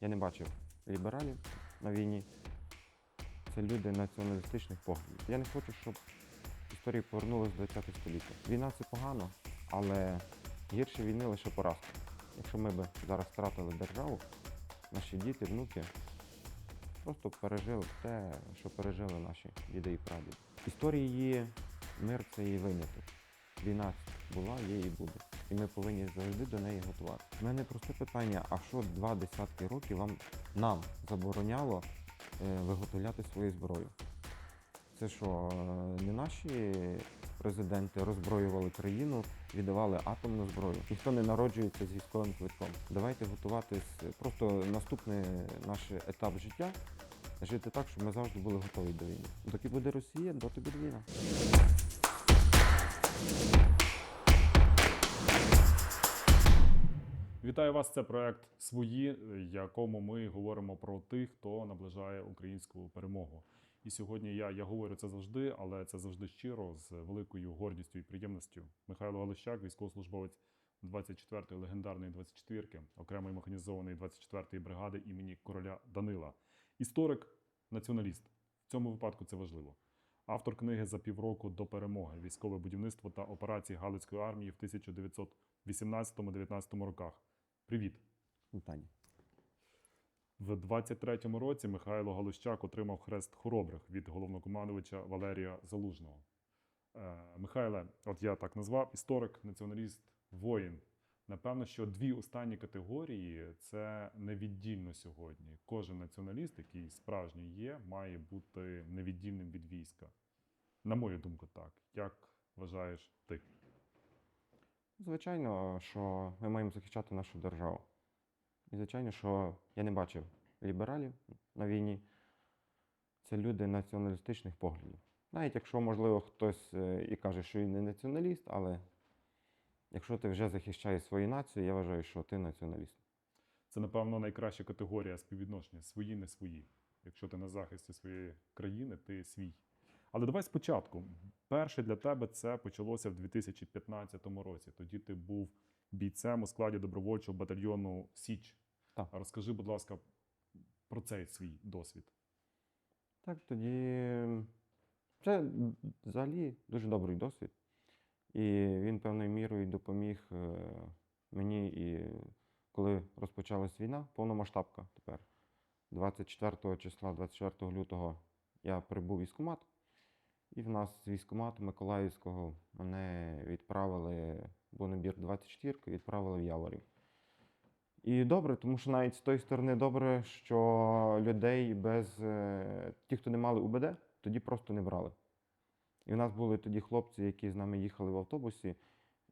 Я не бачив лібералів на війні. Це люди націоналістичних поглядів. Я не хочу, щоб історія повернулася до ХХ століття. Війна це погано, але гірше війни лише поразка. Якщо ми б зараз втратили державу, наші діти, внуки просто пережили те, що пережили наші діди і прадіди. Історії мир це її виняток. Війна була, є і буде. І ми повинні завжди до неї готувати. У мене просте питання: а що два десятки років вам нам забороняло е, виготовляти свою зброю? Це що, е, не наші президенти роззброювали країну, віддавали атомну зброю? Ніхто не народжується з військовим квитком. Давайте готуватись просто наступний наш етап життя. Жити так, щоб ми завжди були готові до війни. Доки буде Росія, доти буде війна. Вітаю вас! Це проект свої, якому ми говоримо про тих, хто наближає українську перемогу. І сьогодні я, я говорю це завжди, але це завжди щиро з великою гордістю і приємністю. Михайло Галищак, військовослужбовець 24-ї легендарної 24-ки, окремої механізованої 24-ї бригади імені короля Данила. Історик, націоналіст. В цьому випадку це важливо. Автор книги за півроку до перемоги військове будівництво та операції Галицької армії в 1918-19 роках. Привіт! Вітання. В 23-му році Михайло Галущак отримав хрест хоробрих від головнокомандувача Валерія Залужного. Е, Михайле, от я так назвав, історик, націоналіст, воїн. Напевно, що дві останні категорії це невіддільно сьогодні. Кожен націоналіст, який справжній є, має бути невіддільним від війська. На мою думку, так. Як вважаєш ти? Звичайно, що ми маємо захищати нашу державу. І звичайно, що я не бачив лібералів на війні. Це люди націоналістичних поглядів. Навіть якщо, можливо, хтось е, і каже, що він не націоналіст, але якщо ти вже захищаєш свою націю, я вважаю, що ти націоналіст. Це, напевно, найкраща категорія співвідношення свої, не свої. Якщо ти на захисті своєї країни, ти свій. Але давай спочатку. Перше для тебе це почалося в 2015 році. Тоді ти був бійцем у складі добровольчого батальйону Січ. Так. Розкажи, будь ласка, про цей свій досвід. Так, тоді це взагалі дуже добрий досвід. І він певною мірою допоміг е, мені, і коли розпочалась війна, повномасштабка тепер. 24 числа, 24 лютого я прибув в військкомат, і в нас з військкомату Миколаївського мене відправили, був набір 24 відправили в Яворів. І добре, тому що навіть з тої сторони добре, що людей без е, ті, хто не мали УБД, тоді просто не брали. І в нас були тоді хлопці, які з нами їхали в автобусі,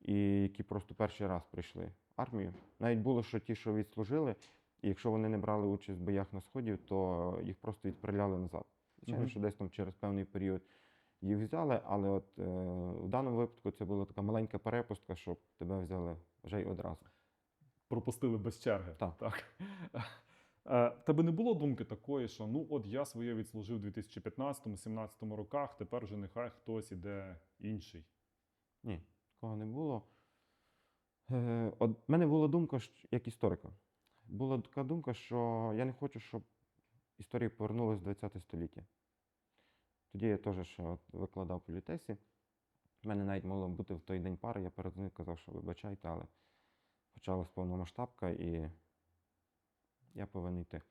і які просто перший раз прийшли в армію. Навіть було, що ті, що відслужили, і якщо вони не брали участь в боях на сході, то їх просто відправляли назад. Звичайно, Мгм. що десь там через певний період їх взяли, але от е, в даному випадку це була така маленька перепустка, щоб тебе взяли вже й одразу. Пропустили без черги. Так. так. Е, Тебе не було думки такої, що ну от я своє відслужив у 2015-17 роках, тепер вже нехай хтось іде інший. Ні, такого не було. Е, от, в мене була думка, як історика. Була така думка, що я не хочу, щоб історія повернулася в 20 століття. Тоді я теж викладав політесі. У мене навіть могло бути в той день пари, я передзвонив, казав, що вибачайте, але почалась повномасштабка і я повинен йти.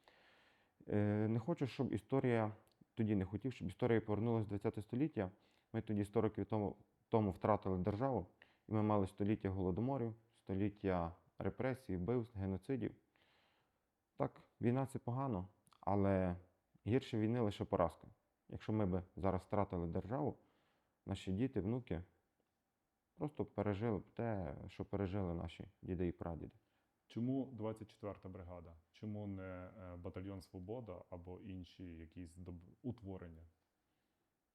Е, не хочу, щоб історія, тоді не хотів, щоб історія повернулася в 20 століття. Ми тоді 100 років тому, тому втратили державу, і ми мали століття голодоморів, століття репресій, вбивств, геноцидів. Так, війна це погано, але гірше війни лише поразка. Якщо ми б зараз втратили державу, наші діти, внуки просто пережили б те, що пережили наші діди і прадіди. Чому 24-та бригада? Чому не е, батальйон Свобода або інші якісь доб... утворення?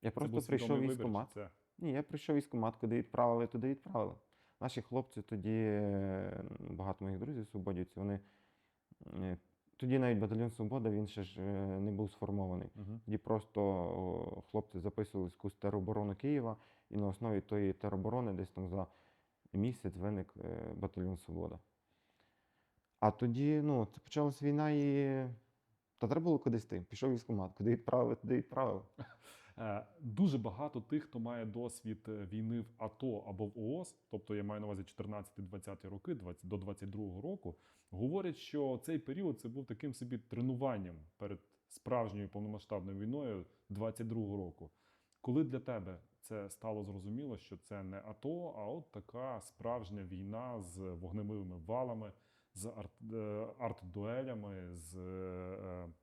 Я Це просто прийшов військкомат. Це... Ні, я прийшов військкомат, куди відправили, туди відправили. Наші хлопці тоді, е, багато моїх друзів свободівці, вони е, тоді навіть батальйон Свобода він ще ж е, не був сформований. Угу. Тоді просто хлопці записувались якусь тероборону Києва, і на основі тої тероборони десь там за місяць виник е, батальйон Свобода. А тоді, ну, почалась війна і. Та треба було кудись йти. Пішов військкомат, куди відправили, туди відправили. Е, Дуже багато тих, хто має досвід е, війни в АТО або в ООС, тобто я маю на увазі 14-20 роки, 20, до 22-го року, говорять, що цей період це був таким собі тренуванням перед справжньою повномасштабною війною 22-го року. Коли для тебе це стало зрозуміло, що це не АТО, а от така справжня війна з вогневими валами, з е, арт-дуелями, з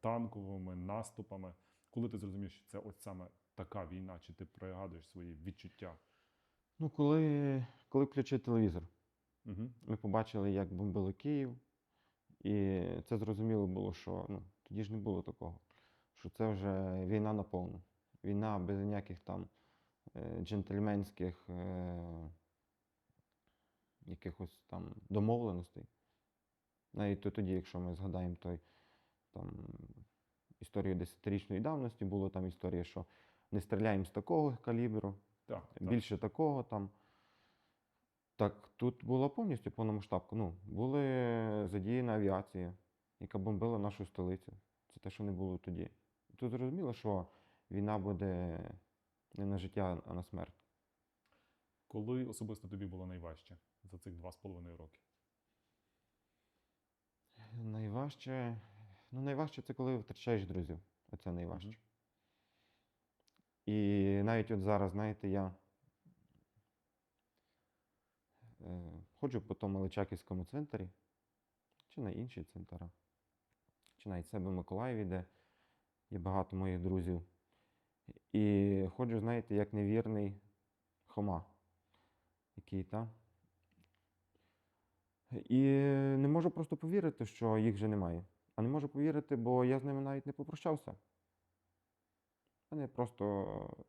танковими наступами. Коли ти зрозумів, що це от саме така війна, чи ти пригадуєш свої відчуття? Ну, коли, коли включив телевізор, Угу. ми побачили, як бомбили Київ, і це зрозуміло було, що ну, тоді ж не було такого, що це вже війна на повну. Війна без ніяких там е, джентльменських е, якихось там домовленостей. Навіть то тоді, якщо ми згадаємо той там історію десятирічної давності, було там історія, що не стріляємо з такого калібру, Так, так. більше такого там. Так, тут була повністю повномасштабка. Ну, були задіяна авіація, яка бомбила нашу столицю. Це те, що не було тоді. Тут зрозуміло, що війна буде не на життя, а на смерть. Коли особисто тобі було найважче за цих два з половиною роки? Найважче. Ну, найважче це коли втрачаєш друзів. Оце найважче. І навіть от зараз, знаєте, я е, ходжу по тому Личаківському цвинтарі, чи на інші цвинтара, чи навіть себе в Миколаєві, де є багато моїх друзів. І ходжу, знаєте, як невірний Хома, який та. І не можу просто повірити, що їх вже немає. А не можу повірити, бо я з ними навіть не попрощався. Вони просто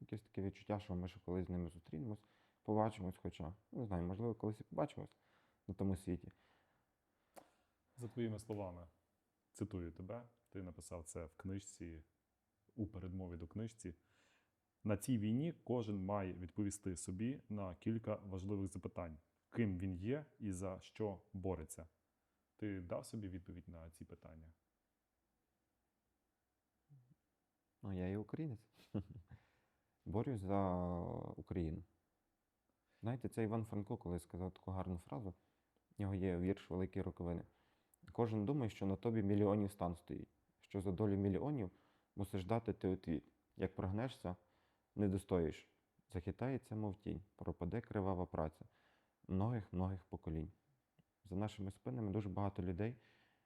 якесь таке відчуття, що ми ще колись з ними зустрінемось, побачимось, хоча, не знаю, можливо, колись і побачимось на тому світі. За твоїми словами, цитую тебе, ти написав це в книжці у передмові до книжці. На цій війні кожен має відповісти собі на кілька важливих запитань: ким він є і за що бореться. Ти дав собі відповідь на ці питання? Ну, я і українець. Борюсь за Україну. Знаєте, це Іван Франко, коли сказав таку гарну фразу, в нього є вірш Великі роковини. Кожен думає, що на тобі мільйонів стан стоїть, що за долю мільйонів мусиш дати ти отвіт. Як прогнешся, не достоїш. Захитається, мов тінь, пропаде кривава праця многих-многих поколінь. За нашими спинами дуже багато людей,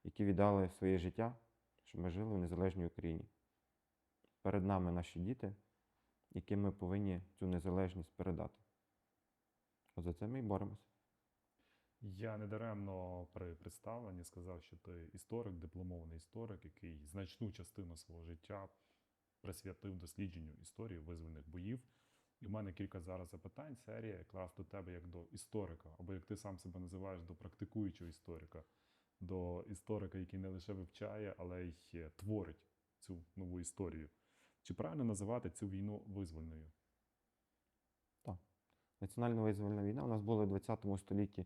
які віддали своє життя, щоб ми жили в незалежній Україні. Перед нами наші діти, яким ми повинні цю незалежність передати. От за це ми і боремося. Я недаремно при представленні сказав, що ти історик, дипломований історик, який значну частину свого життя присвятив дослідженню історії визвольних боїв. І в мене кілька зараз запитань, серія якраз до тебе як до історика, або як ти сам себе називаєш, до практикуючого історика, до історика, який не лише вивчає, але й творить цю нову історію. Чи правильно називати цю війну визвольною? Національно-визвольна війна. У нас були в 20 столітті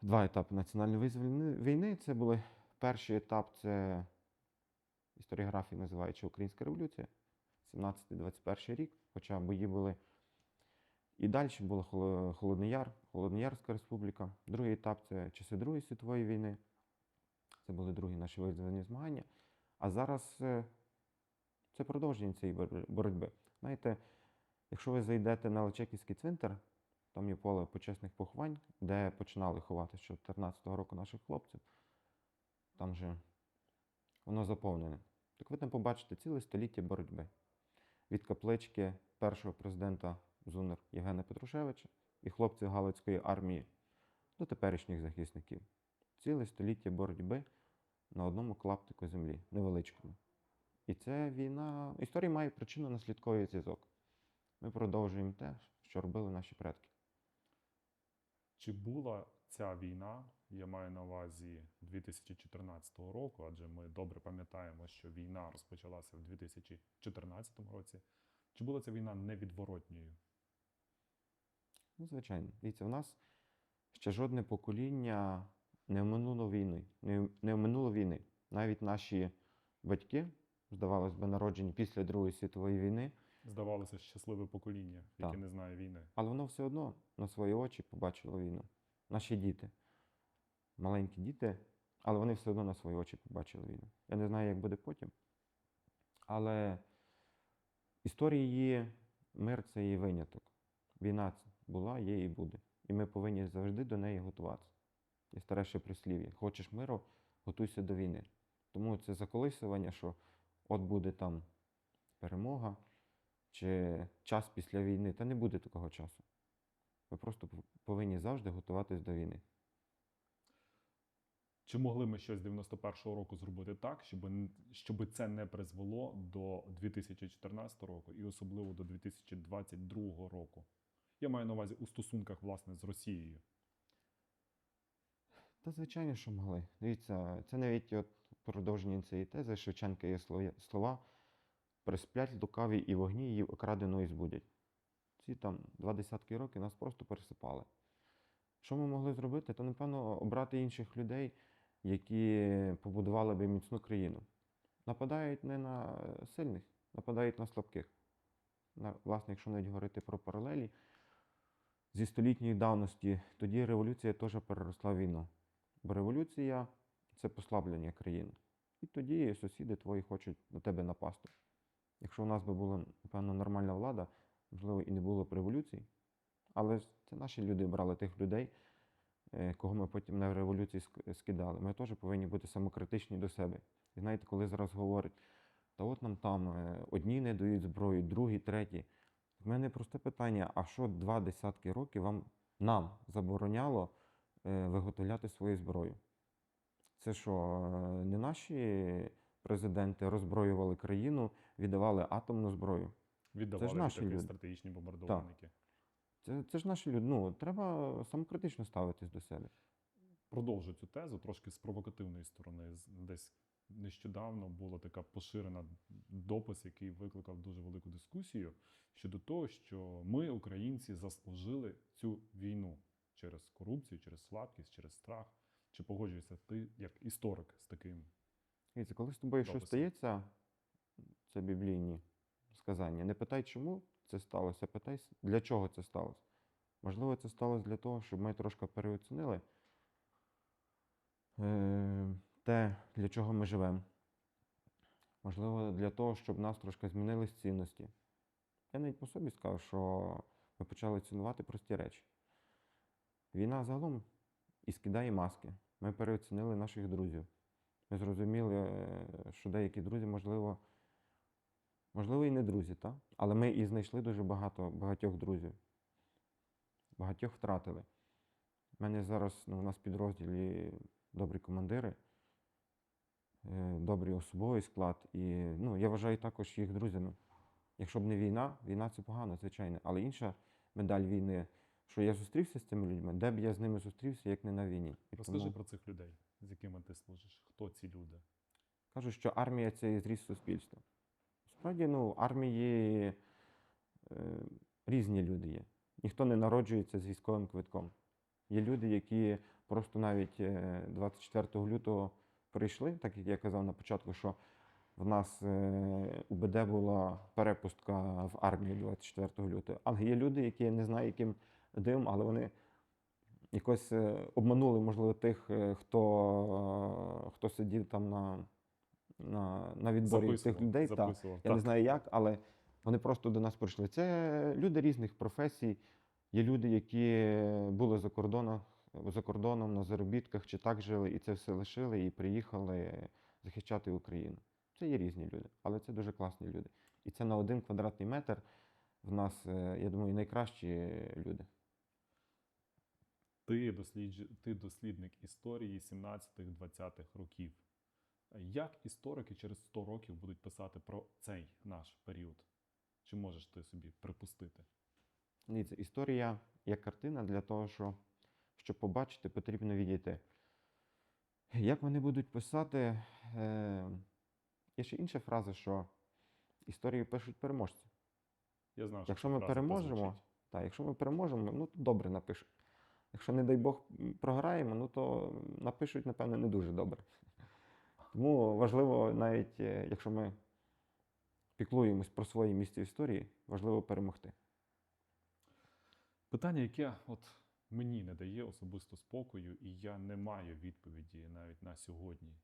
два етапи національно-визвольної війни. Це були перший етап це історіографії називаючи Українська революція, 17-21 рік, хоча бої були. І далі була Холо- Холодний Яр, Холодноярська республіка. Другий етап це часи Другої світової війни. Це були другі наші визвольні змагання. А зараз е, це продовження цієї боротьби. Знаєте, якщо ви зайдете на Личаківський цвинтар, там є поле почесних поховань, де починали ховати ще 14-го року наших хлопців. Там же воно заповнене. Так ви там побачите ціле століття боротьби. Від каплички першого президента ЗУНР Євгена Петрушевича і хлопців Галицької армії до теперішніх захисників. Ціле століття боротьби на одному клаптику землі, невеличкому. І це війна. Історія має причинно-наслідковий зв'язок. Ми продовжуємо те, що робили наші предки. Чи була ця війна, я маю на увазі 2014 року, адже ми добре пам'ятаємо, що війна розпочалася в 2014 році. Чи була ця війна невідворотньою? Ну, звичайно. Дивіться, в нас ще жодне покоління не оминуло війни. Не, не оминуло війни. Навіть наші батьки, здавалось би, народжені після Другої світової війни, Здавалося, щасливе покоління, яке Так. не знає війни. але воно все одно на свої очі побачило війну. Наші діти, маленькі діти, але вони все одно на свої очі побачили війну. Я не знаю, як буде потім. Але історії мир це її виняток. Війна ц- була, є і буде. І ми повинні завжди до неї готуватися. І старе прислів'я. Хочеш миру, готуйся до війни. Тому це заколисування, що от буде там перемога чи час після війни, та не буде такого часу. Ви просто повинні завжди готуватись до війни. Чи могли ми щось з 91-го року зробити так, щоб, щоб це не призвело до 2014 року і особливо до 2022 року? Я маю на увазі у стосунках власне з Росією. Та звичайно, що могли. Дивіться, це навіть от продовження цієї тези Шевченка є слова присплять лукаві і вогні її окраденої збудять. Ці там два десятки років нас просто пересипали. Що ми могли зробити? То, напевно, обрати інших людей, які побудували би міцну країну. Нападають не на сильних, нападають на слабких. Власне, якщо навіть говорити про паралелі зі столітньої давності, тоді революція теж переросла війну. Бо революція це послаблення країни. І тоді сусіди твої хочуть на тебе напасти. Якщо у нас би була, напевно, нормальна влада, можливо, і не було б революцій, але це наші люди брали тих людей, е, кого ми потім на революції скидали. Ми теж повинні бути самокритичні до себе. І знаєте, коли зараз говорять, та от нам там е, одні не дають зброю, другі, треті. В мене просте питання: а що два десятки років вам нам забороняло е, виготовляти свою зброю? Це що, е, не наші президенти роззброювали країну, віддавали атомну зброю? Віддавали наші літаки, люди. стратегічні бомбардувальники. Це, це ж наші люди. Ну, треба самокритично ставитись до себе. Продовжу цю тезу трошки з провокативної сторони. Десь нещодавно була така поширена допис, який викликав дуже велику дискусію щодо того, що ми, українці, заслужили цю війну через корупцію, через слабкість, через страх. Чи погоджуєшся ти як історик з таким? Дивіться, коли з тобою щось стається, це біблійні сказання. Не питай, чому це сталося, питай, для чого це сталося. Можливо, це сталося для того, щоб ми трошки переоцінили е, те, для чого ми живемо. Можливо, для того, щоб нас трошки змінились цінності. Я навіть по собі скажу, що ми почали цінувати прості речі. Війна загалом і скидає маски. Ми переоцінили наших друзів. Ми зрозуміли, е, що деякі друзі, можливо, можливо, і не друзі, та? але ми і знайшли дуже багато багатьох друзів. Багатьох втратили. У мене зараз ну, у нас підрозділі добрі командири, е, добрий особовий склад. І ну, я вважаю також їх друзями. Якщо б не війна, війна це погано, звичайно. Але інша медаль війни, що я зустрівся з цими людьми, де б я з ними зустрівся, як не на війні. І Розкажи тому- про цих людей, з якими ти служиш. Хто ці люди? Кажуть, що армія це і зріст суспільства. Справді, ну, армії е, різні люди є. Ніхто не народжується з військовим квитком. Є люди, які просто навіть е, 24 лютого прийшли, так як я казав на початку, що в нас е, УБД була перепустка в армію 24 лютого. Але є люди, які я не знаю, яким дивом, але вони якось е, обманули, можливо, тих, е, хто, е, хто сидів там на, на, на відборі цих людей. Записував. Я не знаю як, але вони просто до нас прийшли. Це люди різних професій. Є люди, які були за кордоном, за кордоном на заробітках чи так жили, і це все лишили і приїхали захищати Україну. Це є різні люди, але це дуже класні люди. І це на один квадратний метр в нас, я думаю, найкращі люди. Ти, дослідж... ти дослідник історії 17-20-х років. Як історики через 100 років будуть писати про цей наш період? Чи можеш ти собі припустити? Дивіться, історія як картина для того, що, щоб побачити, потрібно відійти. Як вони будуть писати? Е, є ще інша фраза, що історію пишуть переможці. Я знав, що Якщо ми переможемо, так, якщо ми переможемо, ну то добре напишуть. Якщо, не дай Бог, програємо, ну то напишуть, напевно, не дуже добре. Тому важливо, навіть е, якщо ми піклуємось про своє місце історії, важливо перемогти. Питання, яке от мені не дає особисто спокою, і я не маю відповіді навіть на сьогодні.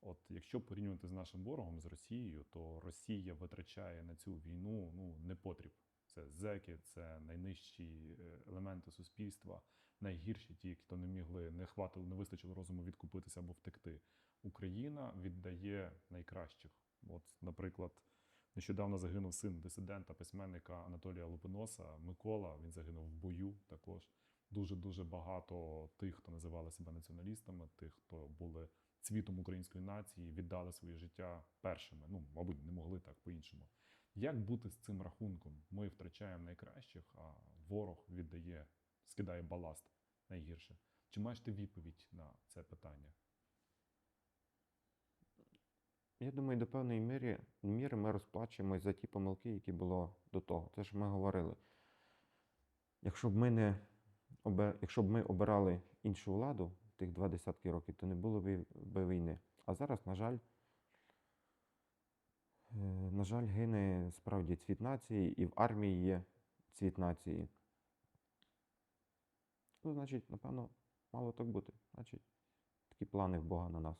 От якщо порівнювати з нашим ворогом, з Росією, то Росія витрачає на цю війну ну, непотріб. Це зеки, це найнижчі е, елементи суспільства, найгірші ті, хто не могли, не хватило, не вистачило розуму відкупитися або втекти. Україна віддає найкращих. От, наприклад, нещодавно загинув син дисидента, письменника Анатолія Лупиноса, Микола. Він загинув в бою також. Дуже дуже багато тих, хто називали себе націоналістами, тих, хто були цвітом української нації, віддали своє життя першими. Ну, мабуть, не могли так по-іншому. Як бути з цим рахунком? Ми втрачаємо найкращих, а ворог віддає, скидає баласт найгірше. Чи маєш ти відповідь на це питання? Я думаю, до певної міри, міри ми розплачуємось за ті помилки, які було до того. Це ж ми говорили. Якщо б ми не якщо б ми обирали іншу владу тих два десятки років, то не було б, б війни. А зараз, на жаль, е, на жаль, гине справді цвіт нації, і в армії є цвіт нації. Ну, значить, напевно, мало так бути. Значить, такі плани в Бога на нас.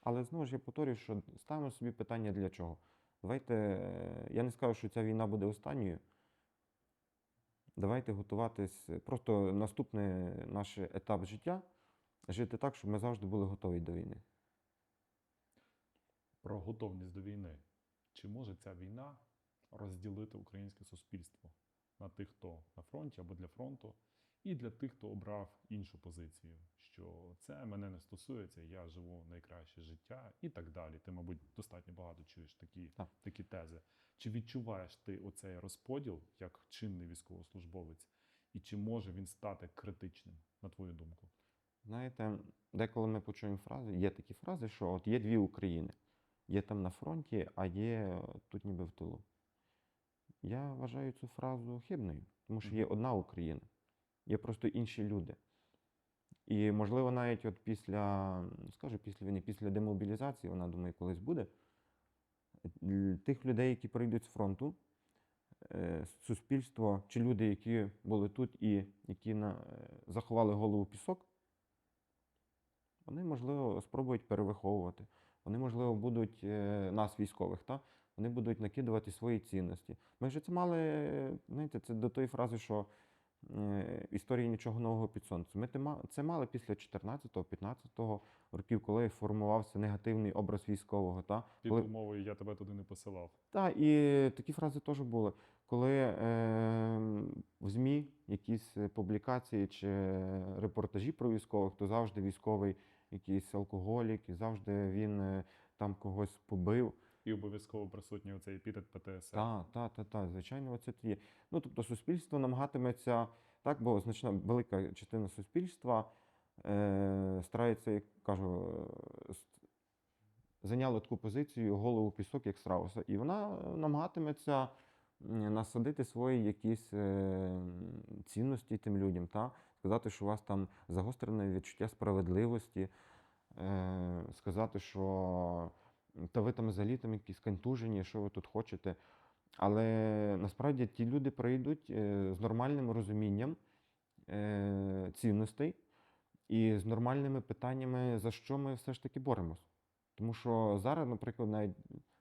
Але знову ж я повторюю, що ставимо собі питання для чого. Давайте, е, я не скажу, що ця війна буде останньою. Давайте готуватись. Просто наступний наш етап життя жити так, щоб ми завжди були готові до війни. Про готовність до війни. Чи може ця війна розділити українське суспільство на тих, хто на фронті або для фронту, і для тих, хто обрав іншу позицію, що це мене не стосується, я живу найкраще життя і так далі. Ти, мабуть, достатньо багато чуєш такі, Так. такі тези. Чи відчуваєш ти оцей розподіл як чинний військовослужбовець, і чи може він стати критичним, на твою думку? Знаєте, деколи ми почуємо фрази, є такі фрази, що от є дві України. Є там на фронті, а є тут ніби в тилу. Я вважаю цю фразу хибною, тому що є одна Україна, є просто інші люди. І, можливо, навіть от після, ну, скажу, після війни, після демобілізації, вона, думаю, колись буде, тих людей, які прийдуть з фронту, е, суспільство чи люди, які були тут і які е, заховали голову пісок, вони, можливо, спробують перевиховувати. Вони, можливо, будуть е, нас, військових, та? вони будуть накидувати свої цінності. Ми вже це мали, знаєте, це до тої фрази, що історії нічого нового під сонцем. Ми це мали після 14-15 років, коли формувався негативний образ військового. Та? Під Коли, умовою я тебе туди не посилав. та, і такі фрази теж були. Коли е, в ЗМІ якісь е, публікації чи репортажі про військових, то завжди військовий якийсь алкоголік, і завжди він е, там когось побив. І обов'язково присутній оцей епітет ПТСР. Так, так, так, так, звичайно, оце є. Ну, тобто суспільство намагатиметься, так, бо значна велика частина суспільства е, старається, як кажу, е, зайняла таку позицію голову пісок, як страуса. І вона намагатиметься насадити свої якісь е, цінності тим людям, та? сказати, що у вас там загострене відчуття справедливості, е, сказати, що та ви там взагалі там якісь контужені, що ви тут хочете. Але насправді ті люди прийдуть е, з нормальним розумінням е, цінностей і з нормальними питаннями, за що ми все ж таки боремось. Тому що зараз, наприклад, навіть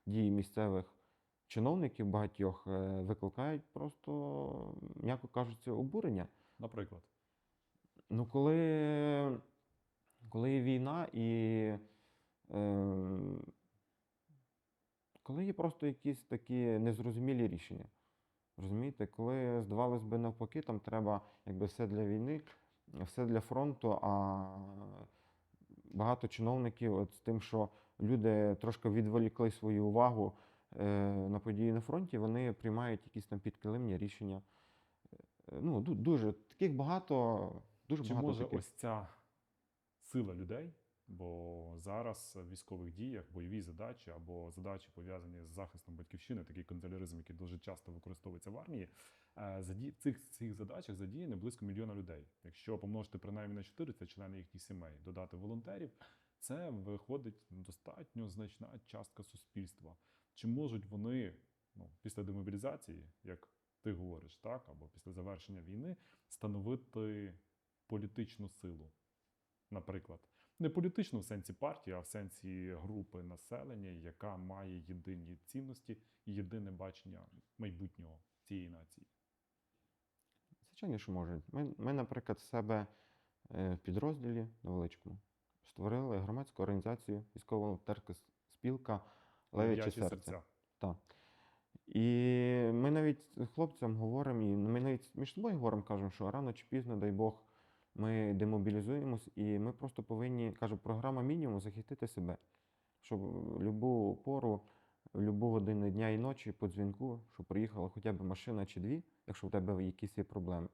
дії місцевих чиновників багатьох е, викликають просто, м'яко кажучи, обурення. Наприклад. Ну, коли, коли є війна і е, коли є просто якісь такі незрозумілі рішення. Розумієте, коли здавалось би навпаки, там треба якби все для війни, все для фронту, а багато чиновників от з тим, що люди трошки відволікли свою увагу е, на події на фронті, вони приймають якісь там підкилимні рішення. Е, Ну, дуже таких багато, дуже Чи багато може таких. ось ця сила людей Бо зараз в військових діях бойові задачі або задачі пов'язані з захистом батьківщини, такий канцеляризм, який дуже часто використовується в армії. е, заді... цих цих задачах задіяне близько мільйона людей. Якщо помножити принаймні на 4, це члени їхніх сімей, додати волонтерів, це виходить достатньо значна частка суспільства. Чи можуть вони ну, після демобілізації, як ти говориш, так, або після завершення війни, становити політичну силу, наприклад? Не політичну в сенсі партії, а в сенсі групи населення, яка має єдині цінності і єдине бачення майбутнього цієї нації. Звичайно, що можуть. Ми, ми наприклад, себе е, в підрозділі невеличкому створили громадську організацію, військово волонтерська спілка Левячі Лев'ячі серця. Так. І ми навіть хлопцям говоримо, і ми навіть між собою говоримо, кажемо, що рано чи пізно, дай Бог, ми демобілізуємось, і ми просто повинні, кажу, програма мінімум захистити себе. Щоб в будь-яку пору, в будь-яку годину дня і ночі по дзвінку, щоб приїхала хоча б машина чи дві, якщо в тебе якісь є проблеми.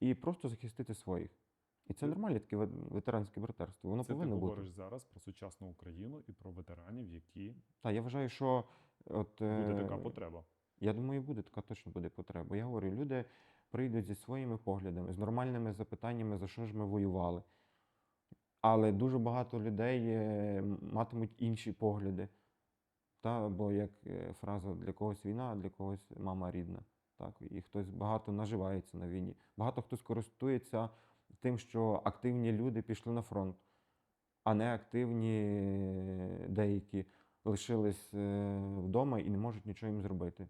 І просто захистити своїх. І це нормальне таке ветеранське братерство. Воно Це ти повинно бути. говориш зараз про сучасну Україну і про ветеранів, які Так, я вважаю, що от, буде е, така потреба. Я думаю, буде така точно буде потреба. Я говорю, люди прийдуть зі своїми поглядами, з нормальними запитаннями, за що ж ми воювали. Але дуже багато людей е, матимуть інші погляди. Та, бо як е, фраза для когось війна, а для когось мама рідна. Так, і хтось багато наживається на війні. Багато хто користується тим, що активні люди пішли на фронт, а не активні е, деякі лишились вдома і не можуть нічого їм зробити.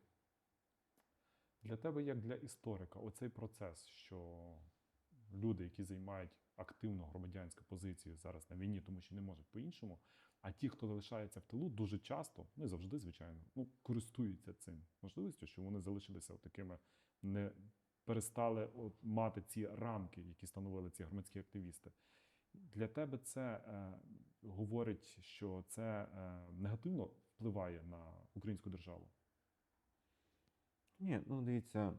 Для тебе, як для історика, оцей процес, що люди, які займають активну громадянську позицію зараз на війні, тому що не можуть по-іншому, а ті, хто залишається в тилу, дуже часто, не завжди, звичайно, ну, користуються цим можливістю, що вони залишилися такими, не перестали от, мати ці рамки, які становили ці громадські активісти. Для тебе це е, говорить, що це е, негативно впливає на українську державу. Ні, ну дивіться.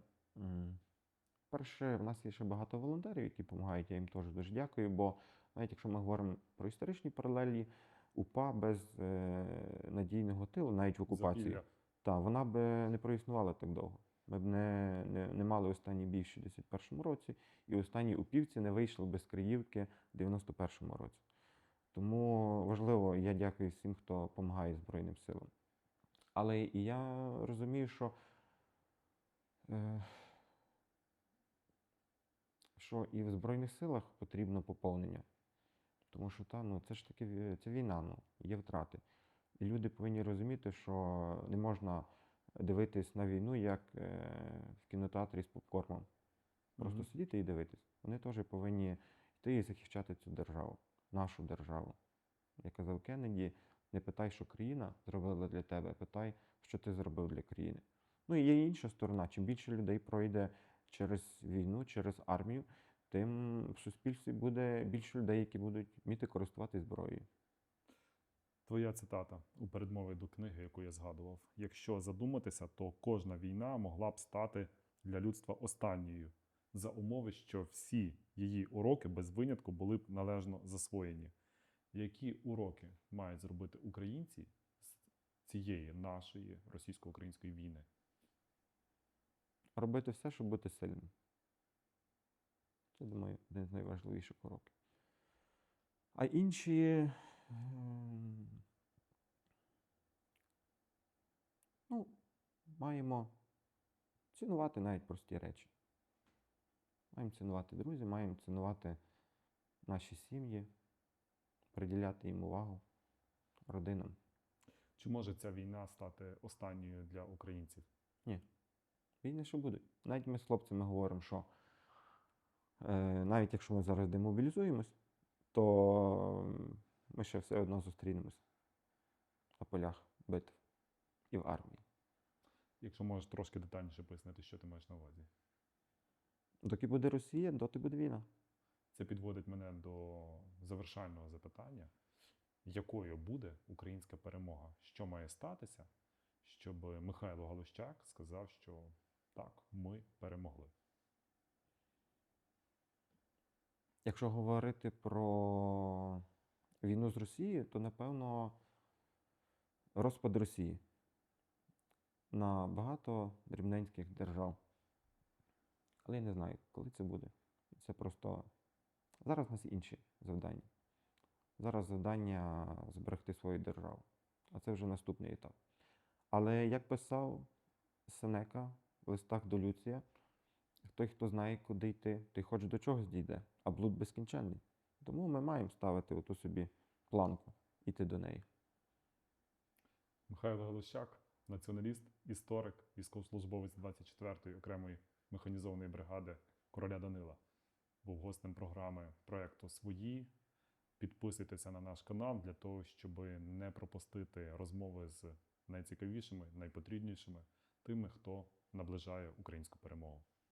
Перше, в нас є ще багато волонтерів, які допомагають. Я їм теж дуже дякую. Бо навіть якщо ми говоримо про історичні паралелі, УПА без е, надійного тилу, навіть в окупації, та, вона б не проіснувала так довго. Ми б не, не, не мали останній бій в 61-му році, і останні упівці не вийшли без Криївки в 91-му році. Тому важливо, я дякую всім, хто допомагає Збройним силам. Але і я розумію, що, що і в Збройних силах потрібно поповнення. Тому що та, ну, це ж таки це війна, ну, є втрати. І люди повинні розуміти, що не можна дивитись на війну як е, в кінотеатрі з попкорном. Просто Мгм. сидіти і дивитись. Вони теж повинні йти і захищати цю державу, нашу державу. Як казав Кеннеді, не питай, що країна зробила для тебе, питай, що ти зробив для країни. Ну і є інша сторона. Чим більше людей пройде через війну, через армію, тим в суспільстві буде більше людей, які будуть вміти користуватись зброєю. Твоя цитата у передмові до книги, яку я згадував: якщо задуматися, то кожна війна могла б стати для людства останньою за умови, що всі її уроки без винятку були б належно засвоєні. Які уроки мають зробити українці з цієї нашої російсько-української війни? Робити все, щоб бути сильним. Це, думаю, один з найважливіших уроків. А інші. ем, Ну, маємо цінувати навіть прості речі. Маємо цінувати друзів, маємо цінувати наші сім'ї, приділяти їм увагу, родинам. Чи може ця війна стати останньою для українців? Війни ще будуть. Навіть ми з хлопцями говоримо, що е, навіть якщо ми зараз демобілізуємось, то ми ще все одно зустрінемось на полях битв і в армії. Якщо можеш трошки детальніше пояснити, що ти маєш на увазі. Доки буде Росія, доти буде війна. Це підводить мене до завершального запитання: якою буде українська перемога? Що має статися, щоб Михайло Галущак сказав, що так, ми перемогли? Якщо говорити про війну з Росією, то напевно розпад Росії на багато дрібненьких держав. Але я не знаю, коли це буде. Це просто зараз у нас інші завдання. Зараз завдання зберегти свою державу. А це вже наступний етап. Але як писав Сенека в листах до Люція, той, хто знає, куди йти, той хоч до чогось дійде, а блуд безкінченний. Тому ми маємо ставити оту собі планку, іти до неї. Михайло Галущак, націоналіст, історик, військовослужбовець 24-ї окремої механізованої бригади короля Данила. Був гостем програми проекту Свої. Підписуйтеся на наш канал для того, щоб не пропустити розмови з найцікавішими, найпотрібнішими тими, хто наближає українську перемогу.